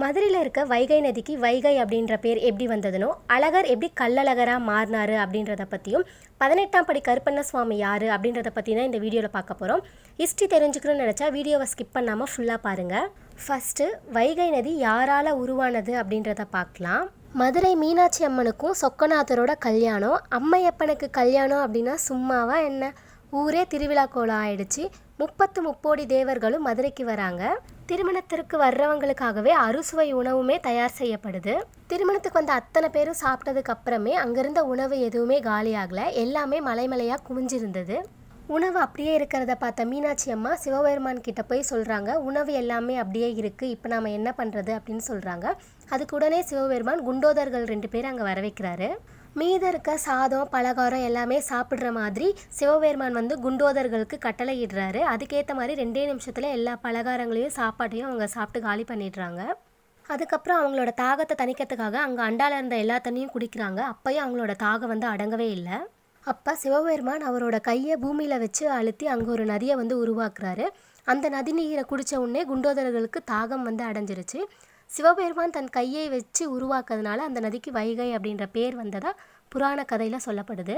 மதுரையில் இருக்க வைகை நதிக்கு வைகை அப்படின்ற பேர் எப்படி வந்ததுனோ அழகர் எப்படி கல்லழகராக மாறினாரு அப்படின்றத பற்றியும் பதினெட்டாம் படி கருப்பண்ண சுவாமி யார் அப்படின்றத பற்றி தான் இந்த வீடியோவில் பார்க்க போகிறோம் ஹிஸ்ட்ரி தெரிஞ்சுக்கணும்னு நினச்சா வீடியோவை ஸ்கிப் பண்ணாமல் ஃபுல்லாக பாருங்கள் ஃபஸ்ட்டு வைகை நதி யாரால் உருவானது அப்படின்றத பார்க்கலாம். மதுரை மீனாட்சி அம்மனுக்கும் சொக்கநாதரோட கல்யாணம். அம்மையப்பனுக்கு கல்யாணம் அப்படின்னா சும்மாவா என்ன? ஊரே திருவிழா கோலம் ஆயிடுச்சு. முப்பத்து முப்போடி தேவர்களும் மதுரைக்கு வராங்க. திருமணத்திற்கு வர்றவங்களுக்காகவே அறுசுவை உணவுமே தயார் செய்யப்படுது. திருமணத்துக்கு வந்த அத்தனை பேரும் சாப்பிட்டதுக்கு அப்புறமே அங்கிருந்த உணவு எதுவுமே காலியாகல. எல்லாமே மலைமலையாக குவிஞ்சிருந்தது. உணவு அப்படியே இருக்கிறத பார்த்த மீனாட்சி அம்மா சிவபெருமான் கிட்ட போய் சொல்கிறாங்க உணவு எல்லாமே அப்படியே இருக்குது இப்போ நாம் என்ன பண்ணுறது அப்படின்னு சொல்கிறாங்க அதுக்கு உடனே சிவபெருமான் குண்டோதர்கள் ரெண்டு பேர் அங்கே வர வைக்கிறாரு மீத இருக்க சாதம் பலகாரம் எல்லாமே சாப்பிட்ற மாதிரி சிவபெருமான் வந்து குண்டோதர்களுக்கு கட்டளை இடுறாரு அதுக்கேற்ற மாதிரி ரெண்டே நிமிஷத்தில் எல்லா பலகாரங்களையும் சாப்பாட்டையும் அவங்க சாப்பிட்டு காலி பண்ணிடுறாங்க. அதுக்கப்புறம் அவங்களோட தாகத்தை தணிக்கிறதுக்காக அங்கே அண்டால இருந்த எல்லா தண்ணியும் குடிக்கிறாங்க. அப்பயும் அவங்களோட தாகம் வந்து அடங்கவே இல்லை. அப்போ சிவபெருமான் அவரோட கையை பூமியில் வச்சு அழுத்தி அங்கே ஒரு நதியை வந்து உருவாக்குறாரு. அந்த நதி நீரை குடித்த உடனே குண்டோதர்களுக்கு தாகம் வந்து அடைஞ்சிருச்சு. சிவபெருமான் தன் கையை வச்சு உருவாக்குறதுனால அந்த நதிக்கு வைகை அப்படின்ற பேர் வந்ததாக புராண கதையில் சொல்லப்படுது.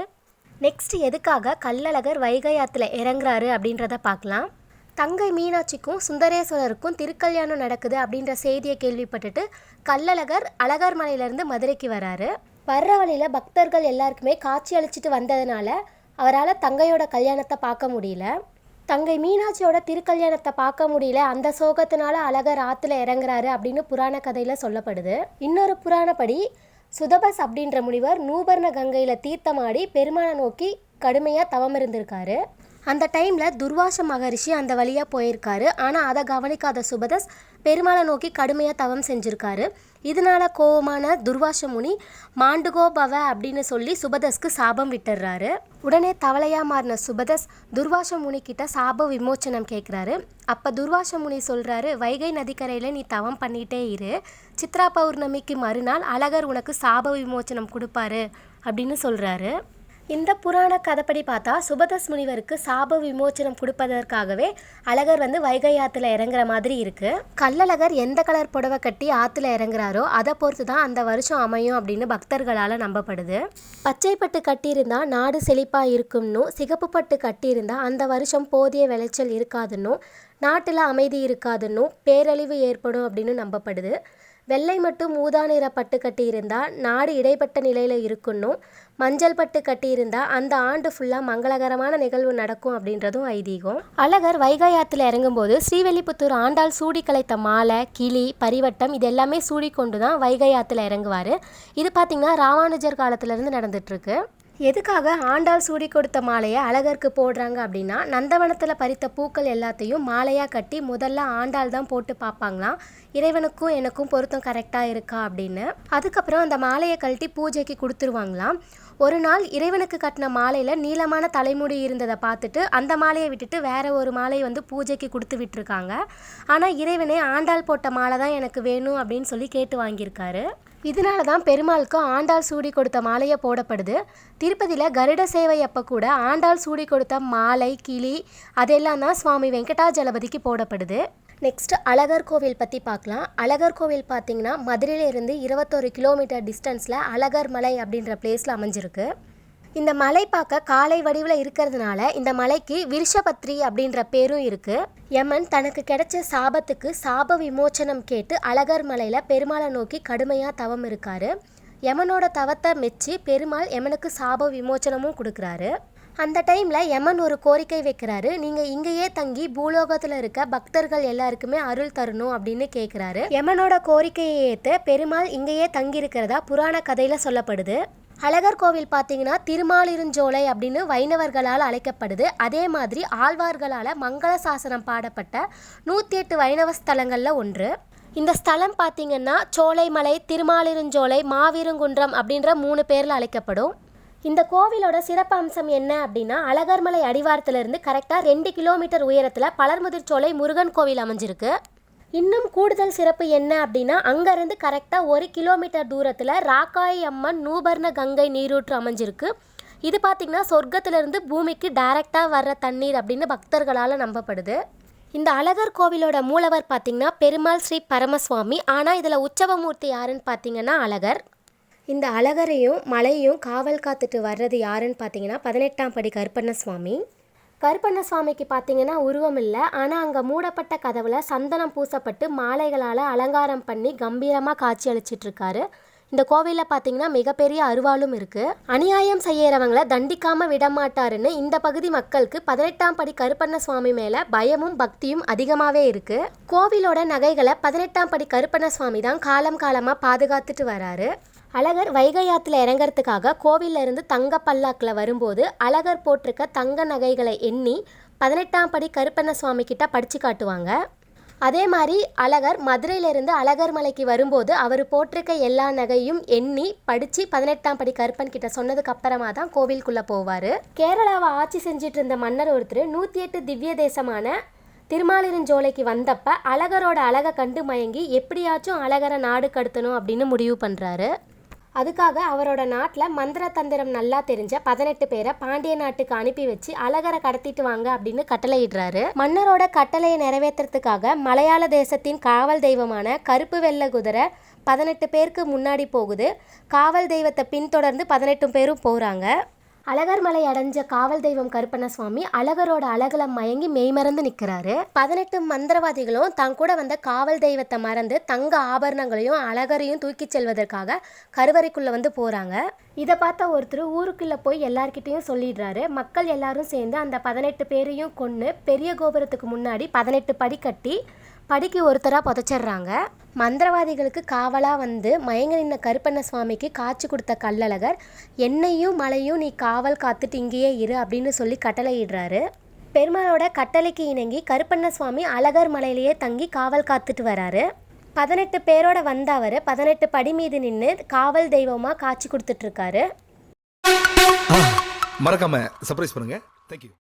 நெக்ஸ்ட் எதுக்காக கள்ளழகர் வைகை ஆற்றுல இறங்குறாரு அப்படின்றத பார்க்கலாம். தங்கை மீனாட்சிக்கும் சுந்தரேஸ்வரருக்கும் திருக்கல்யாணம் நடக்குது அப்படின்ற செய்தியை கேள்விப்பட்டுட்டு கள்ளழகர் அழகர் மலையிலேருந்து மதுரைக்கு வராரு. வர்ற வழியில் பக்தர்கள் எல்லாருக்குமே காட்சி அழிச்சிட்டு வந்ததுனால அவரால் தங்கையோட கல்யாணத்தை பார்க்க முடியல. தங்கை மீனாட்சியோட திருக்கல்யாணத்தை பார்க்க முடியல. அந்த சோகத்தினால அழகர் ஆற்றுல இறங்குறாரு அப்படின்னு புராண கதையில் சொல்லப்படுது. இன்னொரு புராணப்படி சுதபஸ் அப்படின்ற முனிவர் நூபர்ண கங்கையில் தீர்த்தமாடி பெருமானை நோக்கி கடுமையாக தவம் இருந்திருக்காரு அந்த டைமில் துர்வாச மகரிஷி அந்த வழியாக போயிருக்காரு. ஆனால் அதை கவனிக்காத சுபதஸ் பெருமாளை நோக்கி கடுமையாக தவம் செஞ்சுருக்காரு. இதனால கோபமான துர்வாச முனி மாண்டுகோபவ அப்படின்னு சொல்லி சுபதஸ்க்கு சாபம் விட்டுடுறாரு உடனே தவளையாக மாறின சுபதஸ் துர்வாச முனி கிட்ட சாப விமோச்சனம் கேட்குறாரு அப்போ துர்வாச முனி சொல்கிறாரு வைகை நதிக்கரையில் நீ தவம் பண்ணிகிட்டே இரு. சித்ரா பௌர்ணமிக்கு மறுநாள் அழகர் உனக்கு சாப விமோச்சனம் கொடுப்பாரு அப்படின்னு சொல்கிறாரு இந்த புராண கதைப்படி பார்த்தா சுபதஸ் முனிவருக்கு சாப விமோச்சனம் கொடுப்பதற்காகவே அழகர் வந்து வைகை ஆற்றுல இறங்குற மாதிரி இருக்கு. கள்ளழகர் எந்த கலர் புடவை கட்டி ஆற்றுல இறங்குறாரோ அதை பொறுத்து தான் அந்த வருஷம் அமையும் அப்படின்னு பக்தர்களால் நம்பப்படுது. பச்சை பட்டு கட்டியிருந்தா நாடு செழிப்பாக இருக்கும்னு சிகப்பு பட்டு கட்டியிருந்தா அந்த வருஷம் போதிய விளைச்சல் இருக்காதுன்னும் நாட்டில் அமைதி இருக்காதுன்னும் பேரழிவு ஏற்படும் அப்படின்னு நம்பப்படுது. வெள்ளை மட்டும் ஊதா நிற பட்டு கட்டியிருந்தால் நாடு இடைப்பட்ட நிலையில் இருக்குன்னும் மஞ்சள் பட்டு கட்டியிருந்தால் அந்த ஆண்டு ஃபுல்லாக மங்களகரமான நிகழ்வு நடக்கும் அப்படின்றதும் ஐதீகம். அழகர் வைகை ஆற்றுல இறங்கும்போது ஸ்ரீவெல்லிபுத்தூர் ஆண்டாள் சூடி கலைத்த மாலை கிளி பரிவட்டம் இது எல்லாமே சூடி கொண்டு தான் வைகை ஆற்றுல இறங்குவார். இது பார்த்திங்கன்னா ராமானுஜர் காலத்திலேருந்து நடந்துகிட்ருக்கு எதுக்காக ஆண்டாள் சூடி கொடுத்த மாலையை அழகருக்கு போடுறாங்க அப்படின்னா நந்தவனத்தில் பறித்த பூக்கள் எல்லாத்தையும் மாலையாக கட்டி முதல்ல ஆண்டாள் தான் போட்டு பார்ப்பாங்களாம். இறைவனுக்கும் எனக்கும் பொருத்தம் கரெக்டாக இருக்கா அப்படின்னு. அதுக்கப்புறம் அந்த மாலையை கழட்டி பூஜைக்கு கொடுத்துருவாங்களாம். ஒரு நாள் இறைவனுக்கு கட்டின மாலையில் நீளமான தலைமுடி இருந்ததை பார்த்துட்டு அந்த மாலையை விட்டுட்டு வேற ஒரு மாலையை வந்து பூஜைக்கு கொடுத்து விட்டுருக்காங்க. ஆனால் இறைவனே ஆண்டாள் போட்ட மாலை தான் எனக்கு வேணும் அப்படின்னு சொல்லி கேட்டு வாங்கியிருக்காரு. இதனால தான் பெருமாளுக்கு ஆண்டாள் சூடி கொடுத்த மாலையை போடப்படுது. திருப்பதியில் கருட சேவை அப்போ கூட ஆண்டாள் சூடி கொடுத்த மாலை கிளி அதெல்லாம் தான் சுவாமி வெங்கடாஜலபதிக்கு போடப்படுது. நெக்ஸ்ட் அழகர் கோவில் பற்றி பார்க்கலாம். அழகர் கோவில் பார்த்தீங்கன்னா மதுரையிலேருந்து இருபத்தொரு கிலோமீட்டர் டிஸ்டன்ஸில் அழகர் மலை அப்படின்ற பிளேஸில் அமைஞ்சிருக்கு. இந்த மலை பார்க்க காலை வடிவில் இருக்கிறதுனால இந்த மலைக்கு விருஷபத்ரி அப்படின்ற பேரும் இருக்குது யமன் தனக்கு கிடைச்ச சாபத்துக்கு சாப விமோச்சனம் கேட்டு அழகர் மலையில் பெருமாளை நோக்கி கடுமையாக தவம் இருக்காரு. யமனோட தவத்தை மெச்சி பெருமாள் யமனுக்கு சாப விமோச்சனமும் கொடுக்குறாரு. அந்த டைமில் யமன் ஒரு கோரிக்கை வைக்கிறாரு. நீங்கள் இங்கேயே தங்கி பூலோகத்தில் இருக்க பக்தர்கள் எல்லாருக்குமே அருள் தரணும் அப்படின்னு கேட்குறாரு யமனோட கோரிக்கையை ஏற்று பெருமாள் இங்கேயே தங்கியிருக்கிறதா புராண கதையில் சொல்லப்படுது. அழகர் கோவில் பார்த்தீங்கன்னா திருமாலிருஞ்சோலை அப்படின்னு வைணவர்களால் அழைக்கப்படுது. அதே மாதிரி ஆழ்வார்களால் மங்கள சாசனம் பாடப்பட்ட நூற்றி எட்டு வைணவ ஸ்தலங்களில் ஒன்று. இந்த ஸ்தலம் பார்த்தீங்கன்னா சோலைமலை திருமாலிருஞ்சோலை மாவீருங்குன்றம் அப்படின்ற மூணு பேரில் அழைக்கப்படும். இந்த கோவிலோட சிறப்பு அம்சம் என்ன அப்படின்னா அழகர்மலை அடிவாரத்திலிருந்து கரெக்டாக ரெண்டு கிலோமீட்டர் உயரத்தில் பலர்முதிர்ச்சோலை முருகன் கோவில் அமைஞ்சிருக்கு. இன்னும் கூடுதல் சிறப்பு என்ன அப்படின்னா அங்கேருந்து கரெக்டாக ஒரு கிலோமீட்டர் தூரத்தில் ராக்காய் அம்மன் நூபர்ண கங்கை நீரூற்று அமைஞ்சிருக்கு. இது பார்த்திங்கன்னா சொர்க்கத்திலிருந்து பூமிக்கு டைரெக்டாக வர்ற தண்ணீர் அப்படின்னு பக்தர்களால் நம்பப்படுது. இந்த அழகர் கோவிலோட மூலவர் பார்த்தீங்கன்னா பெருமாள் ஸ்ரீ பரமசுவாமி. ஆனால் இதில் உற்சவமூர்த்தி யாருன்னு பார்த்தீங்கன்னா அழகர். இந்த அழகரையும் மலையும் காவல் காத்துட்டு வர்றது யாருன்னு பார்த்தீங்கன்னா பதினெட்டாம் படி கருப்பண்ண சுவாமி. கருப்பண்ண சுவாமிக்கு பார்த்தீங்கன்னா உருவம் இல்லை. ஆனால் அங்கே மூடப்பட்ட கதவுல சந்தனம் பூசப்பட்டு மாலைகளால் அலங்காரம் பண்ணி கம்பீரமாக காட்சி அளிச்சிட்ருக்காரு இந்த கோவிலில் பார்த்தீங்கன்னா மிகப்பெரிய அருவாளும் இருக்குது அநியாயம் செய்யறவங்களை தண்டிக்காமல் விடமாட்டாருன்னு இந்த பகுதி மக்களுக்கு பதினெட்டாம் படி கருப்பண்ண சுவாமி மேலே பயமும் பக்தியும் அதிகமாகவே இருக்குது கோவிலோட நகைகளை பதினெட்டாம் படி கருப்பண்ண சுவாமி தான் காலம் காலமாக பாதுகாத்துட்டு வராரு. அழகர் வைகை ஆத்துல இறங்கறதுக்காக கோவில்ல இருந்து தங்க பல்லாக்கில் வரும்போது அழகர் போட்டிருக்க தங்க நகைகளை எண்ணி பதினெட்டாம் படி கருப்பண்ண சுவாமி கிட்ட படித்து காட்டுவாங்க. அதே மாதிரி அழகர் மதுரையிலிருந்து அழகர் மலைக்கு வரும்போது அவர் போட்டிருக்க எல்லா நகையும் எண்ணி படித்து பதினெட்டாம் படி கருப்பன் கிட்ட சொன்னதுக்கு அப்புறமா தான் கோவிலுக்குள்ளே போவார். கேரளாவை ஆட்சி செஞ்சிட்டு இருந்த மன்னர் ஒருத்தர் நூற்றி எட்டு திவ்ய தேசமான திருமாலிருஞ்சோலைக்கு வந்தப்ப அழகரோட அழகை கண்டு மயங்கி எப்படியாச்சும் அழகரை நாடு கடத்தணும் அப்படின்னு முடிவு பண்ணுறாரு அதுக்காக அவரோட நாட்டில் மந்திர தந்திரம் நல்லா தெரிஞ்ச பதினெட்டு பேரை பாண்டிய நாட்டுக்கு அனுப்பி வச்சு அழகரை கடத்திட்டு வாங்க அப்படின்னு கட்டளையிடுறாரு. மன்னரோட கட்டளையை நிறைவேற்றுறதுக்காக மலையாள தேசத்தின் காவல் தெய்வமான கருப்பு வெள்ளை குதிரை பதினெட்டு பேருக்கு முன்னாடி போகுது. காவல் தெய்வத்தை பின்தொடர்ந்து பதினெட்டு பேரும் போகிறாங்க அழகர் மலை அடைஞ்ச காவல் தெய்வம் கருப்பண்ண சுவாமி அழகரோட அழகுல மயங்கி மெய்மறந்து நிற்கிறாரு பதினெட்டு மந்திரவாதிகளும் தன் கூட வந்த காவல் தெய்வத்தை மறந்து தங்க ஆபரணங்களையும் அழகரையும் தூக்கிச் செல்வதற்காக கருவறைக்குள்ள வந்து போறாங்க. இதை பார்த்த ஒருத்தர் ஊருக்குள்ளே போய் எல்லார்கிட்டையும் சொல்லிடுறாரு. மக்கள் எல்லாரும் சேர்ந்து அந்த பதினெட்டு பேரையும் கொன்று பெரிய கோபுரத்துக்கு முன்னாடி பதினெட்டு படி கட்டி படிக்கு ஒருத்தராக புதைச்சிடுறாங்க. மந்திரவாதிகளுக்கு காவலாக வந்து மயங்க நின்ன கருப்பண்ண சுவாமிக்கு காட்சி கொடுத்த கள்ளழகர் என்னையும் மலையும் நீ காவல் காத்துட்டு இங்கேயே இரு அப்படின்னு சொல்லி கட்டளையிடுறாரு. பெருமாளோட கட்டளைக்கு இணங்கி கருப்பண்ண சுவாமி அழகர் மலையிலேயே தங்கி காவல் காத்துட்டு வராரு. பதினெட்டு பேரோட வந்த அவர் பதினெட்டு படி மீது நின்று காவல் தெய்வமாக காட்சி கொடுத்துட்ருக்காரு மறக்காம சர்ப்ரைஸ் பண்ணுங்க. தேங்க்யூ